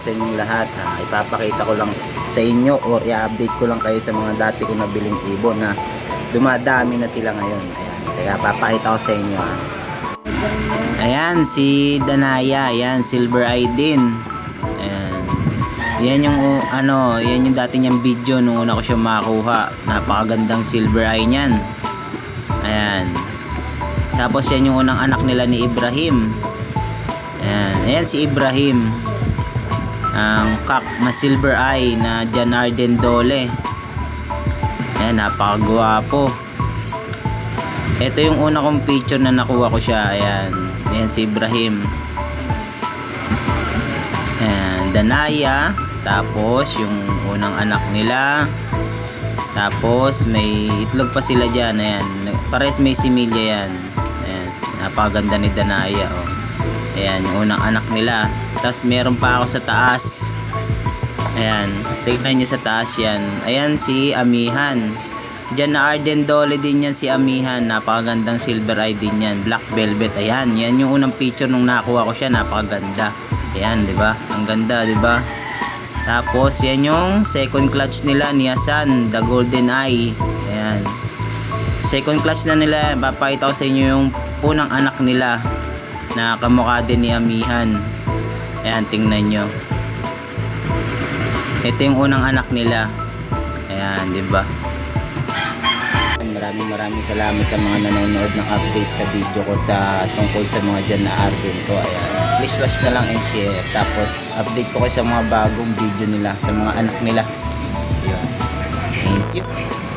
sa inyong lahat. Ah, ipapakita ko lang sa inyo or i-update ko lang kayo sa mga dati ko nabiling ibon na dumadami na sila ngayon. Ayan, kaya papakita ko sa inyo. Ah. Ayan, si Danaya. Ayan, Silver Eye din. Ayan. Yan yung uh, ano, yan yung dati niyang video nung una ko siya makakuha. Napakagandang silver eye niyan. Ayan. Tapos yan yung unang anak nila ni Ibrahim. Ayan, ayan si Ibrahim. Ang kak na silver eye na Jan Arden Dole. Ayan, napakagwapo. Ito yung una kong picture na nakuha ko siya. Ayan, ayan si Ibrahim. Ayan, Danaya. Tapos, yung unang anak nila. Tapos, may itlog pa sila dyan. Ayan. Pares may similya yan. Ayan. Napakaganda ni Danaya. Oh. Ayan, yung unang anak nila. Tapos, meron pa ako sa taas. Ayan. Tignan nyo sa taas yan. Ayan si Amihan. Diyan na Arden Dole din yan si Amihan. Napakagandang silver eye din yan. Black velvet. Ayan. Yan yung unang picture nung nakuha ko siya. Napakaganda. Ayan, di ba? Ang ganda, di ba? Tapos, yan yung second clutch nila ni Hasan, the golden eye. Second clutch na nila, papakita ko sa inyo yung unang anak nila na kamukha din ni Amihan. Ayan, tingnan nyo. Ito yung unang anak nila. Ayan, di ba? Maraming maraming salamat sa mga nanonood ng update sa video ko sa tungkol sa mga dyan na Arvin ko. Ayan. Please watch na lang and share. Tapos update ko kayo sa mga bagong video nila, sa mga anak nila. Ayan. Thank you.